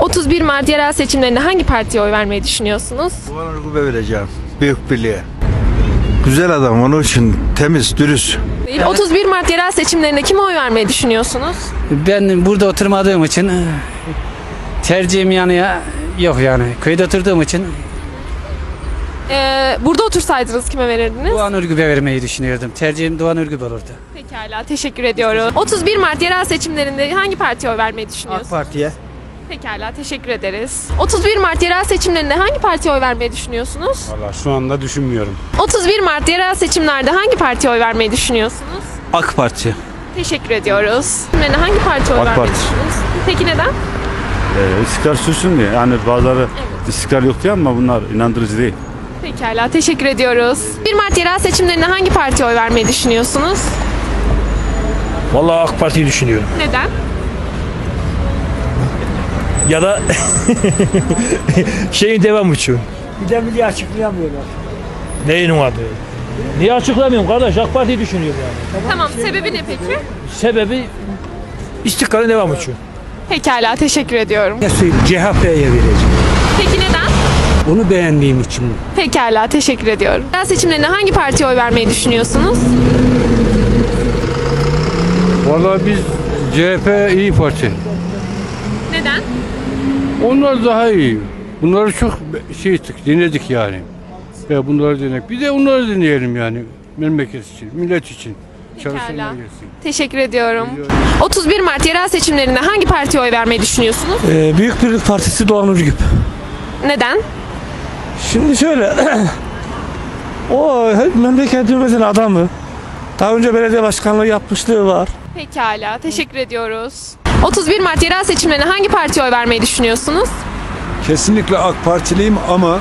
31 Mart yerel seçimlerinde hangi partiye oy vermeyi düşünüyorsunuz? Doğan Urgup'e vereceğim. Büyük Birliğe. Güzel adam onun için temiz, dürüst. Değil. 31 Mart yerel seçimlerinde kime oy vermeyi düşünüyorsunuz? Ben burada oturmadığım için e, tercihim yani ya- yok yani. Köyde oturduğum için Ee, burada otursaydınız kime verirdiniz? Doğan Ürgüp'e vermeyi düşünüyordum. Tercihim Doğan Ürgüp olurdu. Pekala teşekkür ediyorum. 31 Mart yerel seçimlerinde hangi partiye oy vermeyi düşünüyorsunuz? Parti'ye. Pekala teşekkür ederiz. 31 Mart yerel seçimlerinde hangi partiye oy vermeyi düşünüyorsunuz? Valla şu anda düşünmüyorum. 31 Mart yerel seçimlerde hangi partiye oy vermeyi düşünüyorsunuz? AK Parti. Teşekkür ediyoruz. Seçimlerinde hangi partiye oy AK vermeyi Parti. düşünüyorsunuz? Peki neden? Ee, istikrar sürsün diye. Yani bazıları istikrar yok diye ama bunlar inandırıcı değil. Pekala teşekkür ediyoruz. 1 Mart yerel seçimlerinde hangi partiye oy vermeyi düşünüyorsunuz? Vallahi AK Parti'yi düşünüyorum. Neden? Ya da şeyin devam için. Bir de milli açıklayamıyorlar. Neyin adı? Niye açıklamıyorum kardeş? AK Parti'yi düşünüyorum yani. Tamam sebebi ne peki? Sebebi istikrarın devam için. Pekala teşekkür ediyorum. CHP'ye vereceğim. Peki neden? Onu beğendiğim için. Pekala teşekkür ediyorum. Yerel seçimlerinde hangi partiye oy vermeyi düşünüyorsunuz? Vallahi biz CHP iyi Parti. Onlar daha iyi. Bunları çok şey ettik, dinledik yani. Ve bunları dinledik. Bir de onları dinleyelim yani. Memleket için, millet için. Pekala. Teşekkür ediyorum. 31 Mart yerel seçimlerinde hangi partiye oy vermeyi düşünüyorsunuz? Ee, Büyük Birlik Partisi Doğan Ürgüp. Neden? Şimdi şöyle. o memleketimizin adamı. Daha önce belediye başkanlığı yapmışlığı var. Pekala teşekkür ediyoruz. 31 Mart yerel seçimlerinde hangi partiye oy vermeyi düşünüyorsunuz? Kesinlikle AK Partiliyim ama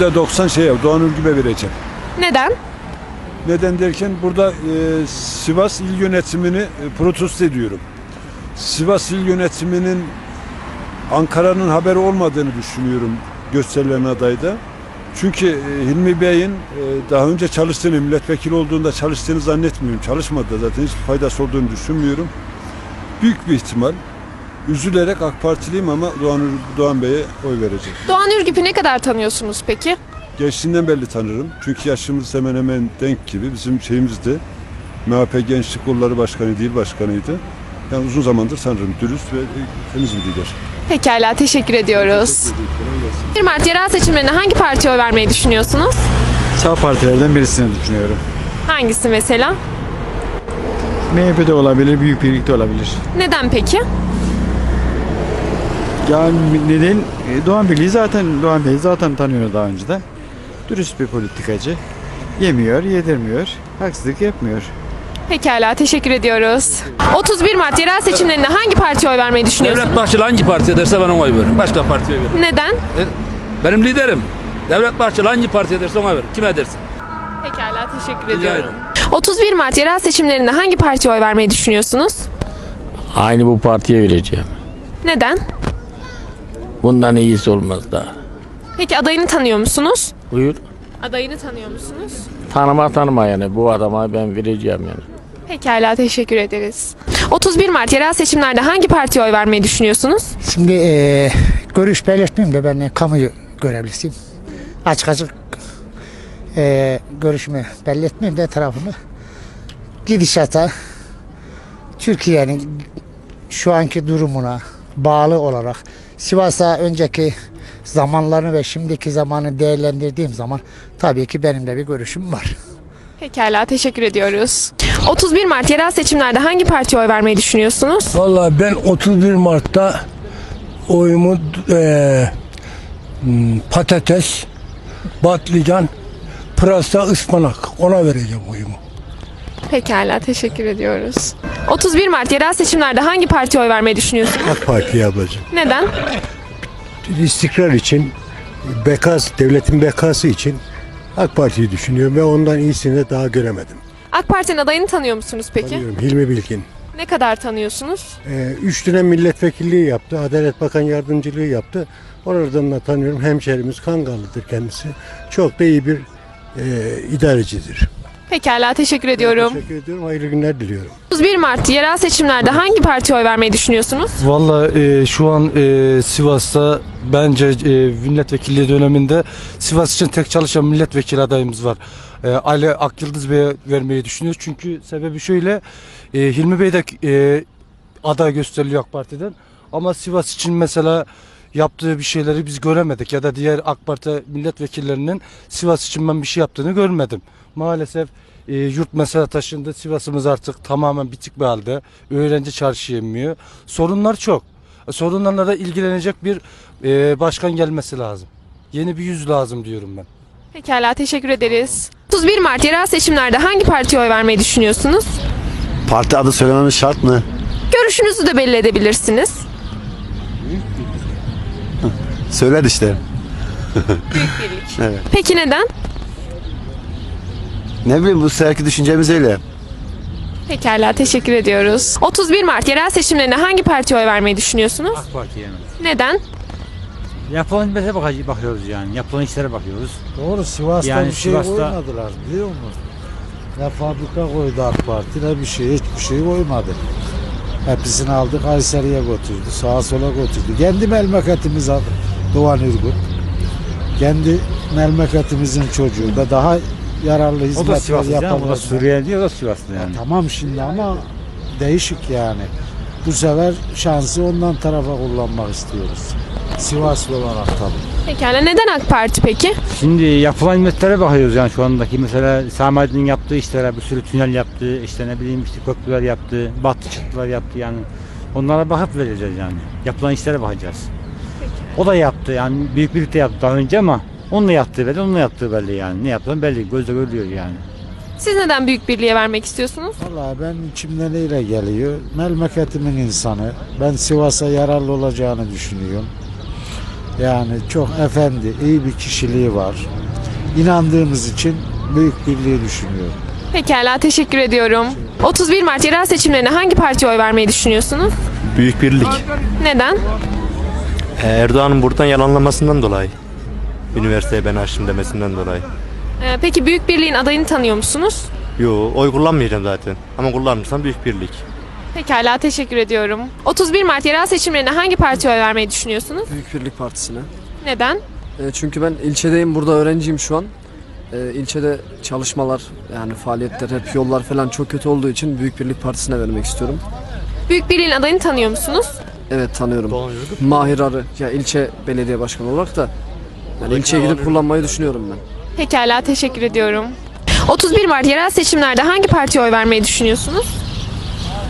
%90 şeye Doğan Urgup'e vereceğim. Neden? Neden derken burada e, Sivas İl Yönetimini e, protesto ediyorum. Sivas İl Yönetiminin Ankara'nın haberi olmadığını düşünüyorum gösterilen adayda. Çünkü e, Hilmi Bey'in e, daha önce çalıştığını, milletvekili olduğunda çalıştığını zannetmiyorum. Çalışmadı zaten hiçbir faydası olduğunu düşünmüyorum. Büyük bir ihtimal üzülerek AK Partiliyim ama Doğan, Doğan Bey'e oy vereceğim. Doğan Ürgüp'ü ne kadar tanıyorsunuz peki? Gençliğinden belli tanırım. Çünkü yaşımız hemen hemen denk gibi. Bizim şeyimizde MHP Gençlik Kolları Başkanı değil başkanıydı. Yani uzun zamandır tanırım. Dürüst ve e, temiz bir lider. Pekala teşekkür ediyoruz. 1 Mart yerel seçimlerinde hangi partiye oy vermeyi düşünüyorsunuz? Sağ partilerden birisini düşünüyorum. Hangisi mesela? MHP de olabilir, Büyük Birlik de olabilir. Neden peki? Yani neden? E, Doğan Birliği zaten, Doğan Bey zaten tanıyor daha önceden. Dürüst bir politikacı. Yemiyor, yedirmiyor, haksızlık yapmıyor. Pekala teşekkür ediyoruz. 31 Mart yerel seçimlerinde hangi partiye oy vermeyi düşünüyorsunuz? Devlet Bahçeli hangi partiye derse ben ona oy veririm. Başka partiye veririm. Neden? Benim liderim. Devlet Bahçeli hangi partiye derse ona veririm. Kime dersin? Pekala teşekkür Rica ediyorum. ederim. 31 Mart yerel seçimlerinde hangi partiye oy vermeyi düşünüyorsunuz? Aynı bu partiye vereceğim. Neden? Bundan iyisi olmaz daha. Peki adayını tanıyor musunuz? Buyur. Adayını tanıyor musunuz? Tanıma tanıma yani bu adama ben vereceğim yani. Pekala teşekkür ederiz. 31 Mart yerel seçimlerde hangi partiye oy vermeyi düşünüyorsunuz? Şimdi eee, görüş belirtmeyeyim de ben kamu görevlisiyim. Açık açık eee görüşümü belli etmeyeyim de tarafımı. Gidişata Türkiye'nin şu anki durumuna bağlı olarak Sivas'a önceki zamanlarını ve şimdiki zamanı değerlendirdiğim zaman tabii ki benim de bir görüşüm var. Pekala teşekkür ediyoruz. 31 Mart yerel seçimlerde hangi partiye oy vermeyi düşünüyorsunuz? Vallahi ben 31 Mart'ta oyumu eee, hmm, patates, patlıcan, pırasa, ıspanak ona vereceğim oyumu. Pekala teşekkür ediyoruz. 31 Mart yerel seçimlerde hangi partiye oy vermeyi düşünüyorsunuz? AK Parti ablacığım. Neden? İstikrar için, bekas, devletin bekası için AK Parti'yi düşünüyorum ve ondan iyisini daha göremedim. AK Parti'nin adayını tanıyor musunuz peki? Tanıyorum Hilmi Bilgin. Ne kadar tanıyorsunuz? Ee, üç dönem milletvekilliği yaptı, Adalet Bakan Yardımcılığı yaptı. Oradan da tanıyorum. Hemşerimiz Kangallıdır kendisi. Çok da iyi bir e, idarecidir. Pekala teşekkür ediyorum. Teşekkür ediyorum. Hayırlı günler diliyorum. 31 Mart yerel seçimlerde hangi partiye oy vermeyi düşünüyorsunuz? Valla e, şu an e, Sivas'ta bence e, milletvekilliği döneminde Sivas için tek çalışan milletvekili adayımız var. E, Ali Akyıldız Bey'e vermeyi düşünüyoruz. Çünkü sebebi şöyle e, Hilmi Bey de e, aday gösteriliyor AK Parti'den. Ama Sivas için mesela yaptığı bir şeyleri biz göremedik ya da diğer AK Parti milletvekillerinin Sivas için ben bir şey yaptığını görmedim. Maalesef e, yurt mesela taşındı. Sivas'ımız artık tamamen bitik bir halde. Öğrenci çarşı yemiyor. Sorunlar çok. E, Sorunlarla da ilgilenecek bir e, başkan gelmesi lazım. Yeni bir yüz lazım diyorum ben. Pekala teşekkür ederiz. 31 Mart yerel seçimlerde hangi partiye oy vermeyi düşünüyorsunuz? Parti adı söylememiz şart mı? Görüşünüzü de belli edebilirsiniz. Söyler işte. evet. Peki neden? Ne bileyim bu seferki düşüncemiz öyle. Pekala teşekkür ediyoruz. 31 Mart yerel seçimlerinde hangi partiye oy vermeyi düşünüyorsunuz? AK Parti'ye mi? Neden? Yapılan hizmete bak- bakıyoruz yani. Yapılan işlere bakıyoruz. Doğru Sivas'ta Yani bir şey Sivas'ta- koymadılar biliyor musun? Ne fabrika koydu AK Parti ne bir şey hiçbir şey koymadı. Hepsini aldı Kayseri'ye götürdü sağa sola götürdü. Kendi memleketimiz aldı Doğan Ürgüp. Kendi memleketimizin çocuğu da daha yararlı hizmetler yapabilir. Suriye diyor da Sivaslı yani. Tamam şimdi ama değişik yani. Bu sefer şansı ondan tarafa kullanmak istiyoruz. Sivaslı olarak tabii. Pekala neden AK Parti peki? Şimdi yapılan hizmetlere bakıyoruz yani şu andaki mesela Sami Aydın'ın yaptığı işlere bir sürü tünel yaptı, işte ne bileyim işte köprüler yaptı, battı çıktılar yaptı yani. Onlara bakıp vereceğiz yani. Yapılan işlere bakacağız. O da yaptı yani büyük birlikte yaptı daha önce ama onun da yaptığı belli, onun da yaptığı belli yani. Ne yaptığını belli, gözle görülüyor yani. Siz neden Büyük Birliğe vermek istiyorsunuz? Valla ben içimden neyle geliyor. Memleketimin insanı. Ben Sivas'a yararlı olacağını düşünüyorum. Yani çok efendi, iyi bir kişiliği var. İnandığımız için büyük birliği düşünüyorum. Pekala teşekkür ediyorum. 31 Mart yerel seçimlerinde hangi partiye oy vermeyi düşünüyorsunuz? Büyük birlik. Neden? Erdoğan'ın buradan yalanlamasından dolayı. Üniversiteye ben açtım demesinden dolayı. Ee, peki Büyük Birliğin adayını tanıyor musunuz? Yo oy kullanmayacağım zaten. Ama kullanırsam büyük birlik. Pekala teşekkür ediyorum. 31 Mart yerel seçimlerinde hangi partiye oy vermeyi düşünüyorsunuz? Büyük Birlik Partisi'ne. Neden? E, çünkü ben ilçedeyim, burada öğrenciyim şu an. E, ilçede çalışmalar, yani faaliyetler, hep yollar falan çok kötü olduğu için Büyük Birlik Partisi'ne vermek istiyorum. Büyük Birliğin adayını tanıyor musunuz? Evet tanıyorum. Mahir Arı, ya ilçe belediye başkanı olarak da yani ilçeye gidip kullanmayı düşünüyorum ben. Pekala teşekkür ediyorum. 31 Mart yerel seçimlerde hangi partiye oy vermeyi düşünüyorsunuz?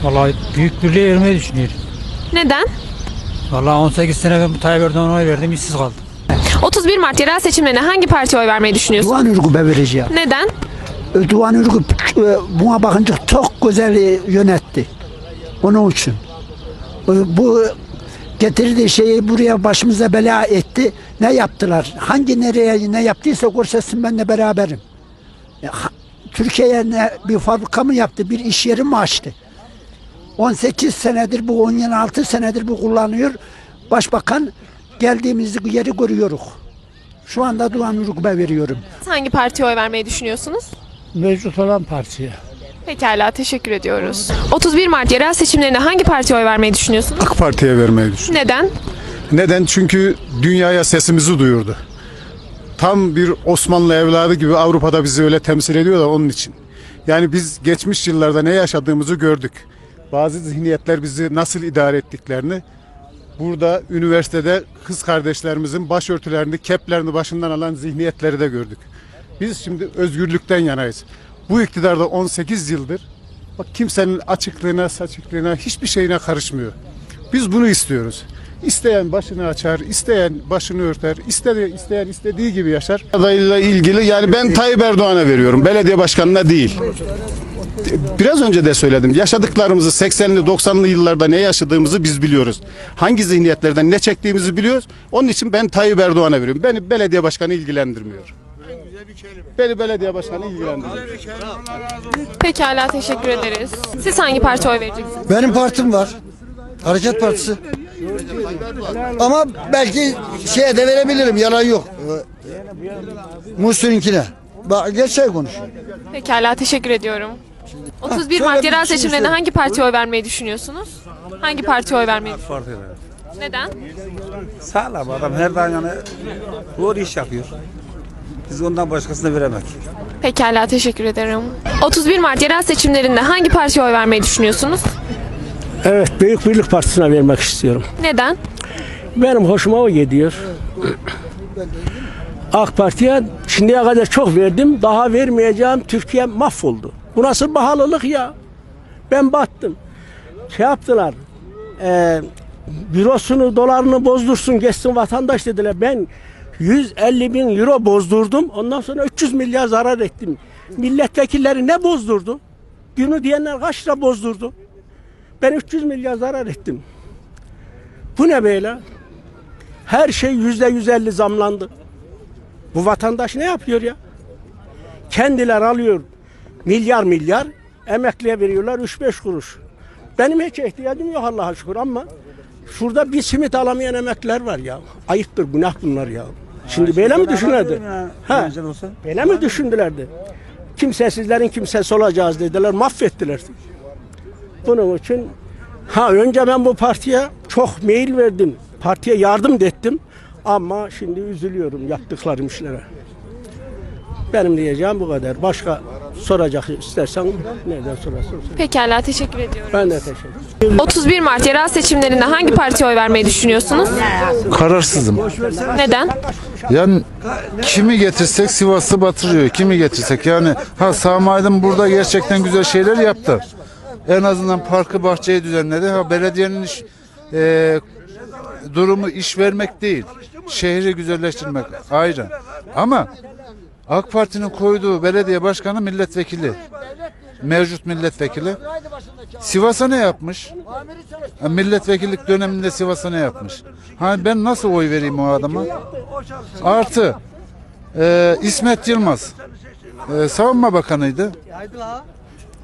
Vallahi büyük birliğe vermeyi düşünüyorum. Neden? Vallahi 18 sene ben bu Tayyip Erdoğan'a oy verdim, işsiz kaldım. 31 Mart yerel seçimlerinde hangi partiye oy vermeyi düşünüyorsunuz? Doğan Ürgüp'e vereceğim. Neden? Doğan Ürgüp e, buna bakınca çok güzel e, yönetti. Onun için. Bu getirdiği şeyi buraya başımıza bela etti. Ne yaptılar? Hangi nereye ne yaptıysa göstersin benimle beraberim. Türkiye'ye ne bir fabrika mı yaptı? Bir iş yeri mi açtı? 18 senedir bu 16 senedir bu kullanıyor. Başbakan geldiğimiz yeri görüyoruz. Şu anda Doğan Ürgüp'e veriyorum. Hangi partiye oy vermeyi düşünüyorsunuz? Mevcut olan partiye. Pekala teşekkür ediyoruz. 31 Mart yerel seçimlerinde hangi partiye oy vermeyi düşünüyorsunuz? AK Parti'ye vermeyi düşünüyorum. Neden? Neden? Çünkü dünyaya sesimizi duyurdu. Tam bir Osmanlı evladı gibi Avrupa'da bizi öyle temsil ediyor da onun için. Yani biz geçmiş yıllarda ne yaşadığımızı gördük. Bazı zihniyetler bizi nasıl idare ettiklerini burada üniversitede kız kardeşlerimizin başörtülerini, keplerini başından alan zihniyetleri de gördük. Biz şimdi özgürlükten yanayız. Bu iktidarda 18 yıldır bak kimsenin açıklığına, saçıklığına, hiçbir şeyine karışmıyor. Biz bunu istiyoruz. İsteyen başını açar, isteyen başını örter, istedi, isteyen istediği gibi yaşar. Adayla ilgili yani ben Tayyip Erdoğan'a veriyorum, belediye başkanına değil. Biraz önce de söyledim. Yaşadıklarımızı 80'li 90'lı yıllarda ne yaşadığımızı biz biliyoruz. Hangi zihniyetlerden ne çektiğimizi biliyoruz. Onun için ben Tayyip Erdoğan'a veriyorum. Beni belediye başkanı ilgilendirmiyor. Beni belediye başkanı ilgilendirmiyor. Pekala teşekkür ederiz. Siz hangi partiye oy vereceksiniz? Benim partim var. Hareket Partisi. Ama belki şeye de verebilirim. Yalan yok. Muhsin'inkine. Bak gerçeği konuş. Pekala teşekkür ediyorum. 31 şöyle Mart yerel şey seçimlerinde hangi partiye oy vermeyi düşünüyorsunuz? Hangi partiye oy vermeyi düşünüyorsunuz? Neden? Sağlam adam her daim yani doğru iş yapıyor. Biz ondan başkasına veremek. Pekala teşekkür ederim. 31 Mart yerel seçimlerinde hangi partiye oy vermeyi düşünüyorsunuz? Evet, Büyük Birlik Partisi'ne vermek istiyorum. Neden? Benim hoşuma o gidiyor. AK Parti'ye şimdiye kadar çok verdim. Daha vermeyeceğim. Türkiye mahvoldu. Bu nasıl pahalılık ya? Ben battım. Şey yaptılar. E, bürosunu, dolarını bozdursun, geçsin vatandaş dediler. Ben 150 bin euro bozdurdum. Ondan sonra 300 milyar zarar ettim. Milletvekilleri ne bozdurdu? Günü diyenler kaç lira bozdurdu? Ben 300 milyar zarar ettim. Bu ne böyle? Her şey yüzde 150 zamlandı. Bu vatandaş ne yapıyor ya? Kendiler alıyor milyar milyar, emekliye veriyorlar 3-5 kuruş. Benim hiç ihtiyacım yok Allah'a şükür ama şurada bir simit alamayan emekliler var ya. Ayıptır, günah bunlar ya. Şimdi böyle mi düşünürlerdi? Ha, böyle mi düşündülerdi? Kimsesizlerin kimsesi olacağız dediler, mahvettiler. Bunun için ha önce ben bu partiye çok mail verdim. Partiye yardım da ettim. Ama şimdi üzülüyorum yaptıklarım işlere. Benim diyeceğim bu kadar. Başka soracak istersen nereden sorarsın? Pekala teşekkür ediyorum. Ben de teşekkür ederim. 31 Mart yerel seçimlerinde hangi partiye oy vermeyi düşünüyorsunuz? Kararsızım. Neden? Yani kimi getirsek Sivas'ı batırıyor. Kimi getirsek yani ha Sami Aydın burada gerçekten güzel şeyler yaptı. En azından parkı bahçeyi düzenledi. Ha belediyenin iş, e, durumu iş vermek değil. Şehri güzelleştirmek ayrı. Ama AK Parti'nin koyduğu belediye başkanı milletvekili. Mevcut milletvekili. Sivas'a ne yapmış? Milletvekillik döneminde Sivas'a ne yapmış? Hani ben nasıl oy vereyim o adama? Artı e, İsmet Yılmaz e, savunma bakanıydı.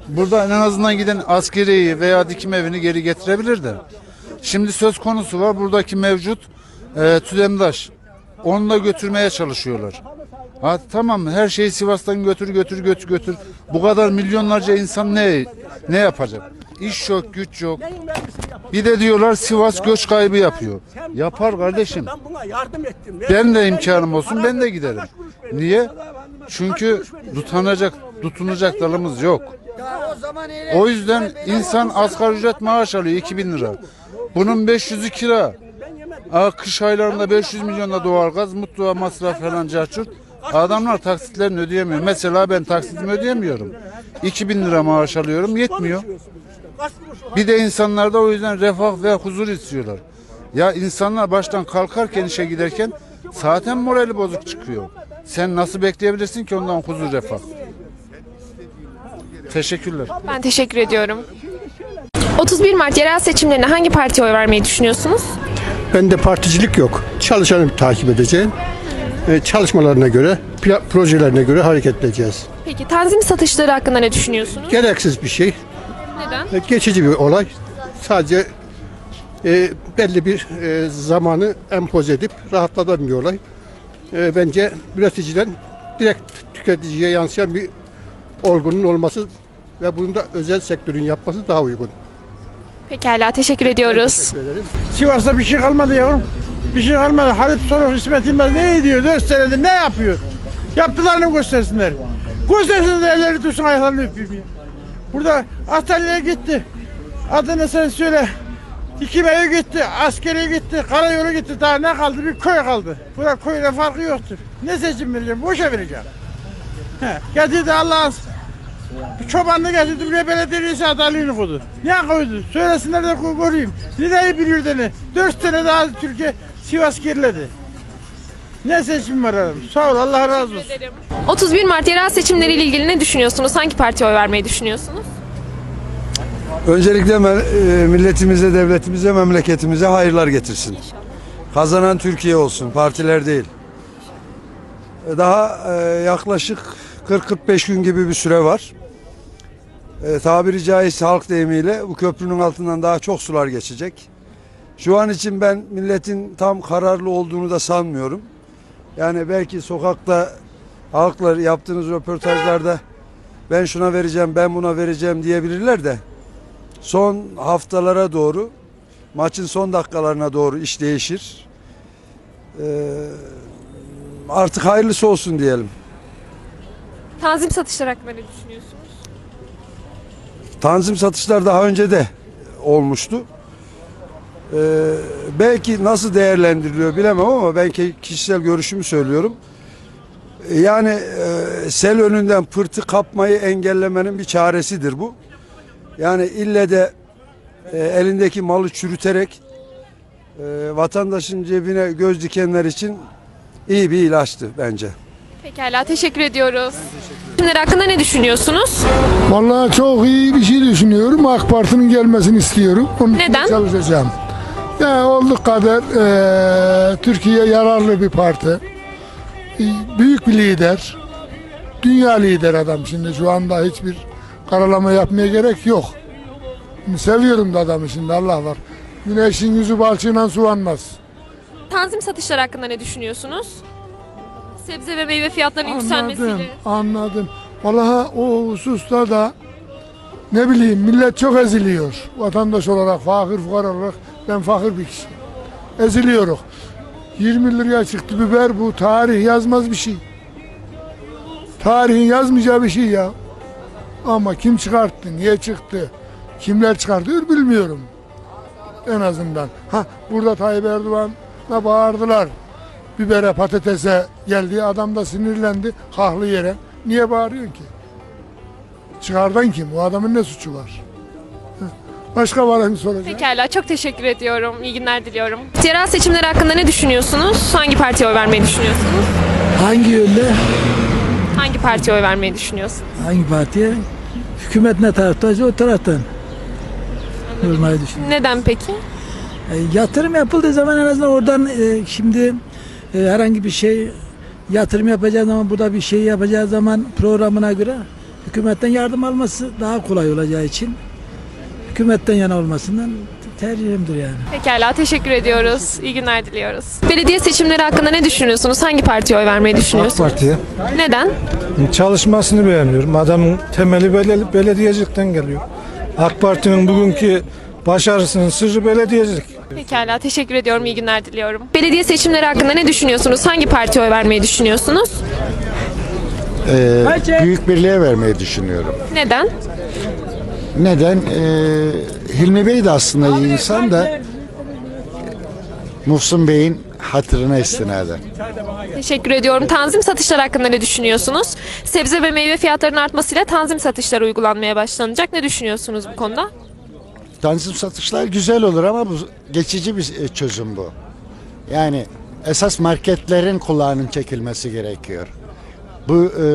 Burada en azından giden askeriyi veya dikim evini geri getirebilirdi. Şimdi söz konusu var buradaki mevcut e, Tüdemdaş. Onu da götürmeye çalışıyorlar. Ha, tamam her şeyi Sivas'tan götür götür götür götür. Bu kadar milyonlarca insan ne ne yapacak? İş yok, güç yok. Bir de diyorlar Sivas göç kaybı yapıyor. Yapar kardeşim. Ben de imkanım olsun ben de giderim. Niye? Çünkü tutanacak, tutunacak dalımız yok. O yüzden insan asgari ücret maaş alıyor 2000 lira. Bunun 500'ü kira. Aa, kış aylarında 500 milyonla doğalgaz, mutluğa masraf falan carçurt. Adamlar taksitlerini ödeyemiyor. Mesela ben taksitimi ödeyemiyorum. 2000 lira maaş alıyorum yetmiyor. Bir de insanlar da o yüzden refah ve huzur istiyorlar. Ya insanlar baştan kalkarken işe giderken zaten morali bozuk çıkıyor. Sen nasıl bekleyebilirsin ki ondan huzur refah? Teşekkürler. Ben teşekkür ediyorum. 31 Mart yerel seçimlerinde hangi partiye oy vermeyi düşünüyorsunuz? Bende particilik yok. Çalışanı takip edeceğim. Ee, çalışmalarına göre, projelerine göre hareket edeceğiz. Peki tanzim satışları hakkında ne düşünüyorsunuz? Gereksiz bir şey. Neden? Ee, Geçici bir olay. Sadece e, belli bir e, zamanı empoze edip rahatlatan bir olay. E, bence üreticiden direkt tüketiciye yansıyan bir olgunun olması ve bunun da özel sektörün yapması daha uygun. Pekala teşekkür ediyoruz. Sivas'ta bir şey kalmadı yavrum. Bir şey kalmadı. Halit Soruk, İsmet Yılmaz ne ediyor? Dört senedir ne yapıyor? Yaptılarını göstersinler. Göstersinler elleri tutsun ayaklarını öpeyim ya. Burada Antalya'ya gitti. Adını sen söyle. Dikimeye gitti, askere gitti, karayolu gitti. Daha ne kaldı? Bir köy kaldı. Burada köyde farkı yoktur. Ne seçim vereceğim? Boşa vereceğim. He, getirdi Allah'ın bir çobanlık getirdi buraya belediye reisi adaylığını koydu. Ne koydu? Söylesinler de. Nereyi biliyor da ne? Dört sene daha Türkiye Sivas geriledi. Ne seçim var aram? Sağ ol Allah razı olsun. 31 Mart yerel seçimleriyle ilgili ne düşünüyorsunuz? Hangi partiye oy vermeyi düşünüyorsunuz? Öncelikle e, milletimize, devletimize, memleketimize hayırlar getirsin. Kazanan Türkiye olsun, partiler değil. Daha e, yaklaşık 40-45 gün gibi bir süre var. E, tabiri caizse halk deyimiyle bu köprünün altından daha çok sular geçecek. Şu an için ben milletin tam kararlı olduğunu da sanmıyorum. Yani belki sokakta halkla yaptığınız röportajlarda ben şuna vereceğim, ben buna vereceğim diyebilirler de son haftalara doğru maçın son dakikalarına doğru iş değişir. Ee, artık hayırlısı olsun diyelim. Tanzim satışlar hakkında ne düşünüyorsunuz? Tanzim satışlar daha önce de olmuştu. Ee, belki nasıl değerlendiriliyor bilemem ama ben ki- kişisel görüşümü söylüyorum. Yani e, sel önünden pırtı kapmayı engellemenin bir çaresidir bu. Yani ille de e, elindeki malı çürüterek e, vatandaşın cebine göz dikenler için iyi bir ilaçtı bence. Pekala teşekkür ediyoruz. Seçimler hakkında ne düşünüyorsunuz? Vallahi çok iyi bir şey düşünüyorum. AK Parti'nin gelmesini istiyorum. Onun için Neden? çalışacağım. Ya olduk kadar eee Türkiye yararlı bir parti. E, Büyük bir lider. Dünya lider adam şimdi şu anda hiçbir karalama yapmaya gerek yok. Şimdi seviyorum da adamı şimdi Allah var. Güneşin yüzü balçığıyla suvanmaz. Tanzim satışlar hakkında ne düşünüyorsunuz? Sebze ve meyve fiyatlarının Anladım, yükselmesiyle. anladım. Vallahi o hususta da ne bileyim millet çok eziliyor. Vatandaş olarak, fakir fukara olarak ben fakir bir kişi. Eziliyoruz. 20 liraya çıktı biber bu tarih yazmaz bir şey. Tarihin yazmayacağı bir şey ya. Ama kim çıkarttı, niye çıktı, kimler çıkartıyor bilmiyorum. En azından. Ha burada Tayyip Erdoğan'a bağırdılar bibere patatese geldi adam da sinirlendi haklı yere. Niye bağırıyorsun ki? Çıkardan kim? O adamın ne suçu var? Başka var mı soracak? Pekala çok teşekkür ediyorum. İyi günler diliyorum. Yerel seçimler hakkında ne düşünüyorsunuz? Hangi partiye oy vermeyi düşünüyorsunuz? Hangi yönde? Hangi partiye oy vermeyi düşünüyorsunuz? Hangi partiye? Hükümet ne taraftaysa o taraftan. Olmayı düşünüyorum. Neden peki? E, yatırım yapıldığı zaman en azından oradan e, şimdi e, herhangi bir şey yatırım yapacağı zaman burada bir şey yapacağı zaman programına göre hükümetten yardım alması daha kolay olacağı için hükümetten yana olmasından tercihimdir yani. Pekala teşekkür ediyoruz. İyi günler diliyoruz. Belediye seçimleri hakkında ne düşünüyorsunuz? Hangi partiye oy vermeyi düşünüyorsunuz? Parti'ye. Neden? Çalışmasını beğeniyorum. Adamın temeli bele- belediyecilikten geliyor. AK Parti'nin bugünkü başarısının sırrı belediyecilik. Pekala teşekkür ediyorum. İyi günler diliyorum. Belediye seçimleri hakkında ne düşünüyorsunuz? Hangi partiye oy vermeyi düşünüyorsunuz? Ee, Büyük Birliğe vermeyi düşünüyorum. Neden? Neden? Ee, Hilmi Bey de aslında iyi insan da Muhsin Bey'in hatırına istinaden. Teşekkür ediyorum. Tanzim satışlar hakkında ne düşünüyorsunuz? Sebze ve meyve fiyatlarının artmasıyla tanzim satışları uygulanmaya başlanacak. Ne düşünüyorsunuz bu konuda? Tanzim satışlar güzel olur ama bu geçici bir e, çözüm bu. Yani esas marketlerin kulağının çekilmesi gerekiyor. Bu e,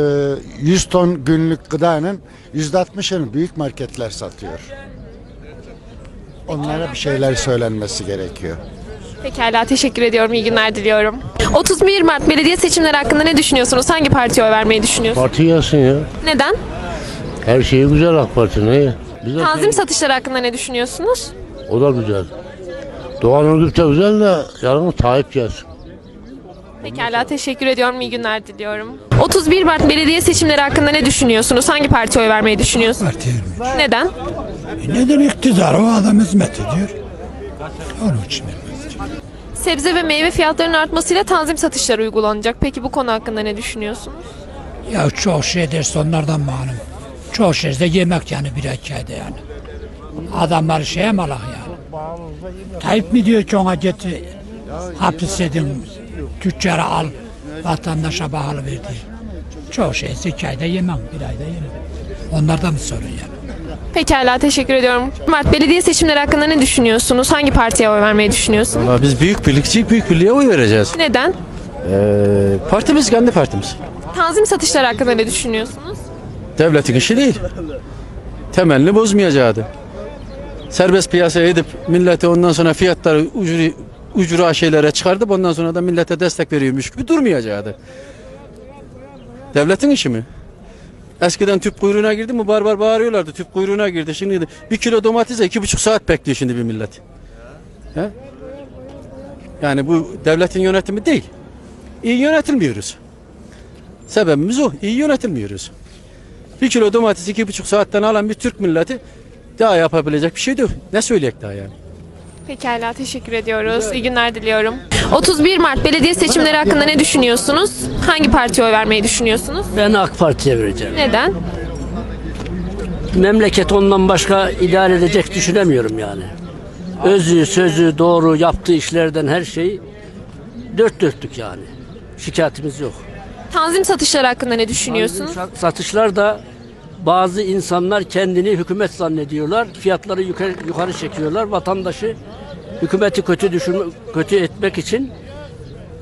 100 ton günlük gıdanın %60'ını büyük marketler satıyor. Onlara bir şeyler söylenmesi gerekiyor. Pekala teşekkür ediyorum. İyi günler diliyorum. 31 Mart belediye seçimleri hakkında ne düşünüyorsunuz? Hangi partiye oy vermeyi düşünüyorsunuz? Parti gelsin ya. Neden? Her şeyi güzel AK Parti ne? Bize Tanzim satışları hakkında ne düşünüyorsunuz? o da güzel. Doğan Özgür de güzel de yarın Tayyip gelsin. Pekala teşekkür ediyorum. İyi günler diliyorum. 31 Mart belediye seçimleri hakkında ne düşünüyorsunuz? Hangi partiye oy vermeyi düşünüyorsunuz? Neden? Neden iktidar o adam hizmet ediyor? Onun için. Sebze ve meyve fiyatlarının artmasıyla tanzim satışları uygulanacak. Peki bu konu hakkında ne düşünüyorsunuz? Ya çok şey derse onlardan malum. Çok şey de yemek yani bir ayda yani. Adamlar şeye malak yani. Tayyip mi diyor ki ona git hapisedin tüccara al vatandaşa pahalı ver diye. Çok şey iki ayda yemem bir ayda yemem. Onlardan mı sorun yani? Pekala teşekkür ediyorum. Mart belediye seçimleri hakkında ne düşünüyorsunuz? Hangi partiye oy vermeyi düşünüyorsunuz? Valla biz büyük birlikçi büyük birliğe oy vereceğiz. Neden? Ee, partimiz kendi partimiz. Tanzim satışları hakkında ne düşünüyorsunuz? Devletin işi değil. Temelini bozmayacaktı. Serbest piyasaya edip millete ondan sonra fiyatları ucuru, ucura şeylere çıkardıp ondan sonra da millete destek veriyormuş gibi durmayacaktı. Devletin işi mi? Eskiden tüp kuyruğuna girdi mi barbar bağırıyorlardı. Tüp kuyruğuna girdi. Şimdi bir kilo domatese iki buçuk saat bekliyor şimdi bir millet. He? Yani bu devletin yönetimi değil. İyi yönetilmiyoruz. Sebebimiz o. İyi yönetilmiyoruz. Bir kilo domates iki buçuk saatten alan bir Türk milleti daha yapabilecek bir şey yok. Ne söyleyek daha yani? Pekala teşekkür ediyoruz. İyi günler diliyorum. 31 Mart belediye seçimleri hakkında ne düşünüyorsunuz? Hangi partiye oy vermeyi düşünüyorsunuz? Ben AK Parti'ye vereceğim. Neden? Memleket ondan başka idare edecek düşünemiyorum yani. Özü, sözü, doğru, yaptığı işlerden her şeyi dört dörtlük yani. Şikayetimiz yok. Tanzim satışları hakkında ne düşünüyorsunuz? Satışlar da bazı insanlar kendini hükümet zannediyorlar. Fiyatları yukarı, yukarı çekiyorlar. Vatandaşı hükümeti kötü düşürme, kötü etmek için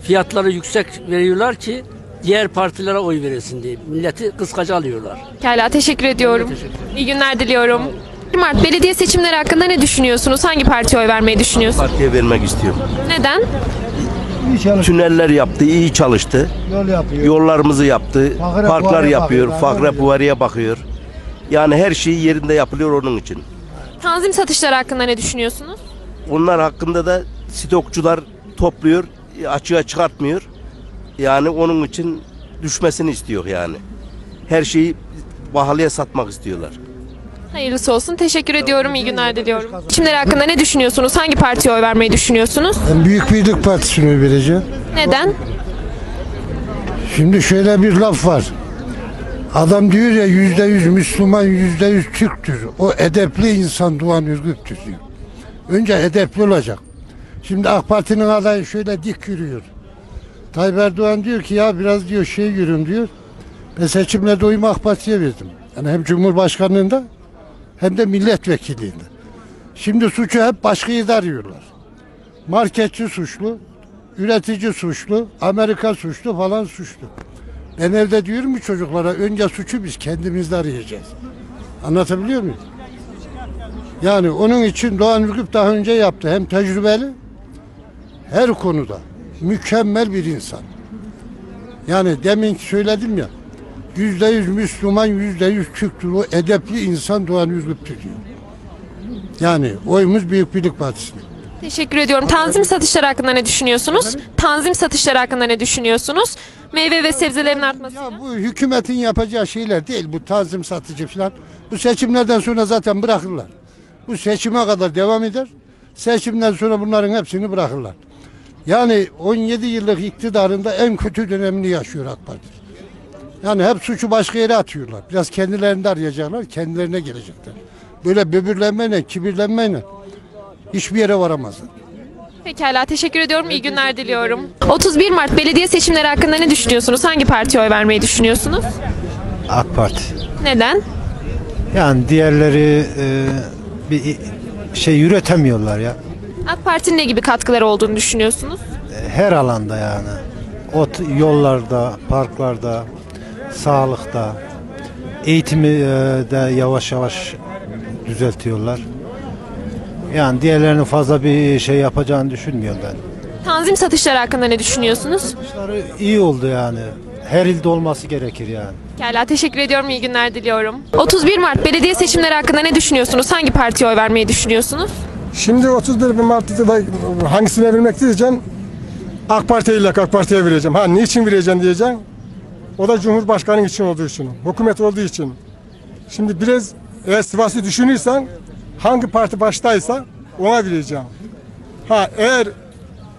fiyatları yüksek veriyorlar ki diğer partilere oy verilsin diye. Milleti kıskaca alıyorlar. Pekala teşekkür ediyorum. İyi günler diliyorum. 1 Mart belediye seçimleri hakkında ne düşünüyorsunuz? Hangi partiye oy vermeyi düşünüyorsunuz? Partiye vermek istiyorum. Neden? Tüneller yaptı, iyi çalıştı. Yol yapıyor. Yollarımızı yaptı, Fakre parklar yapıyor, bakıyorlar, fakre puvariye bakıyor. Yani her şey yerinde yapılıyor onun için. Tanzim satışları hakkında ne düşünüyorsunuz? Onlar hakkında da stokçular topluyor, açığa çıkartmıyor. Yani onun için düşmesini istiyor yani. Her şeyi pahalıya satmak istiyorlar. Hayırlısı olsun. Teşekkür ediyorum. İyi günler diliyorum. Seçimleri hakkında ne düşünüyorsunuz? Hangi partiye oy vermeyi düşünüyorsunuz? Ben Büyük Birlik Partisi'ne vereceğim. Neden? Şimdi şöyle bir laf var. Adam diyor ya yüzde yüz Müslüman, yüzde yüz Türktür. O edepli insan Doğan Ürgüp'tür diyor. Önce edepli olacak. Şimdi AK Parti'nin adayı şöyle dik yürüyor. Tayyip Erdoğan diyor ki ya biraz diyor şey yürüm diyor. Ben seçimlerde oyumu AK Parti'ye verdim. Yani hem Cumhurbaşkanlığında hem de milletvekilliğinde. Şimdi suçu hep başkayı arıyorlar. Marketçi suçlu, üretici suçlu, Amerika suçlu falan suçlu. Ben evde diyorum ki çocuklara önce suçu biz kendimizde arayacağız. Anlatabiliyor muyum? Yani onun için Doğan Ürgüp daha önce yaptı. Hem tecrübeli her konuda mükemmel bir insan. Yani demin söyledim ya yüzde yüz Müslüman, yüzde yüz Türktür. O edepli insan Doğan Ürgüp'tür diyor. Yani oyumuz Büyük Birlik Partisi'ne. Teşekkür ediyorum. Tanzim satışları hakkında ne düşünüyorsunuz? Tanzim satışları hakkında ne düşünüyorsunuz? Meyve ve sebzelerin artması. Bu hükümetin yapacağı şeyler değil bu tanzim satıcı falan. Bu seçimlerden sonra zaten bırakırlar. Bu seçime kadar devam eder. Seçimden sonra bunların hepsini bırakırlar. Yani 17 yıllık iktidarında en kötü dönemini yaşıyor AK Parti. Yani hep suçu başka yere atıyorlar. Biraz kendilerinde arayacaklar, kendilerine gelecekler. Böyle böbürlenmeyle, kibirlenmeyle hiçbir yere varamazlar. Pekala teşekkür ediyorum. İyi günler diliyorum. 31 Mart belediye seçimleri hakkında ne düşünüyorsunuz? Hangi partiye oy vermeyi düşünüyorsunuz? AK Parti. Neden? Yani diğerleri e, bir şey üretemiyorlar ya. AK Parti'nin ne gibi katkıları olduğunu düşünüyorsunuz? Her alanda yani. Ot yollarda, parklarda, sağlıkta, eğitimi e, de yavaş yavaş düzeltiyorlar. Yani diğerlerinin fazla bir şey yapacağını düşünmüyorum ben. Tanzim satışları hakkında ne düşünüyorsunuz? İyi oldu yani. Her ilde olması gerekir yani. Pekala teşekkür ediyorum. İyi günler diliyorum. 31 Mart belediye seçimleri hakkında ne düşünüyorsunuz? Hangi partiye oy vermeyi düşünüyorsunuz? Şimdi 31 Mart'ta da hangisine vermek diyeceğim? AK Parti'ye ile AK Parti'ye vereceğim. Ha niçin vereceğim diyeceğim. O da Cumhurbaşkanı için olduğu için, hükümet olduğu için. Şimdi biraz eğer Sivas'ı düşünürsen hangi parti baştaysa ona vereceğim. Ha eğer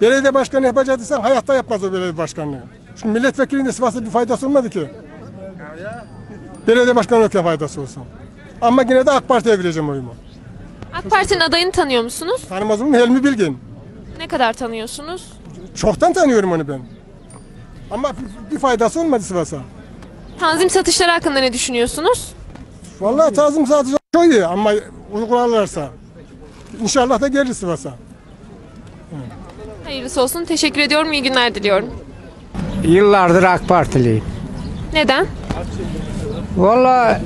belediye başkanı yapacaksan hayatta yapmaz o belediye başkanlığı. Çünkü milletvekilinde Sivas'ta bir faydası olmadı ki. Belediye başkanı yok ya faydası olsun. Ama yine de AK Parti'ye vereceğim oyumu. AK Parti'nin adayını tanıyor musunuz? Tanımaz mıyım? Helmi Bilgin. Ne kadar tanıyorsunuz? Çoktan tanıyorum onu ben. Ama bir- faydası olmadı Sivas'a. Tanzim satışları hakkında ne düşünüyorsunuz? Vallahi tazım sadece çok iyi ama uygularlarsa. İnşallah da gelir Sivas'a. Hayırlısı olsun. Teşekkür ediyorum. İyi günler diliyorum. Yıllardır AK Partiliyim. Neden? Valla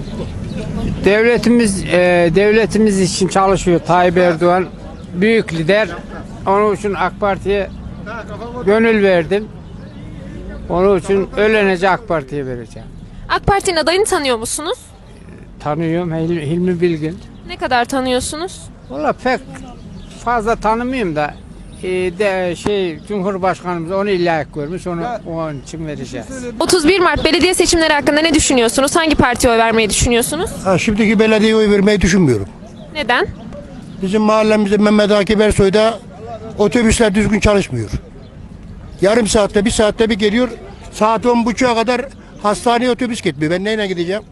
devletimiz e, devletimiz için çalışıyor Tayyip Erdoğan. Büyük lider. Onun için AK Parti'ye gönül verdim. Onun için ölünce AK Parti'ye vereceğim. AK Parti'nin adayını tanıyor musunuz? Tanıyorum Hil- Hilmi Bilgin. Ne kadar tanıyorsunuz? Valla pek fazla tanımıyorum da e, de şey Cumhurbaşkanımız onu layık görmüş. Onu onun için vereceğiz. 31 Mart belediye seçimleri hakkında ne düşünüyorsunuz? Hangi partiye oy vermeyi düşünüyorsunuz? Ha, şimdiki belediyeye oy vermeyi düşünmüyorum. Neden? Bizim mahallemizde Mehmet Akif Ersoy'da otobüsler düzgün çalışmıyor. Yarım saatte bir saatte bir geliyor. Saat on buçuğa kadar hastaneye otobüs gitmiyor. Ben neyle gideceğim?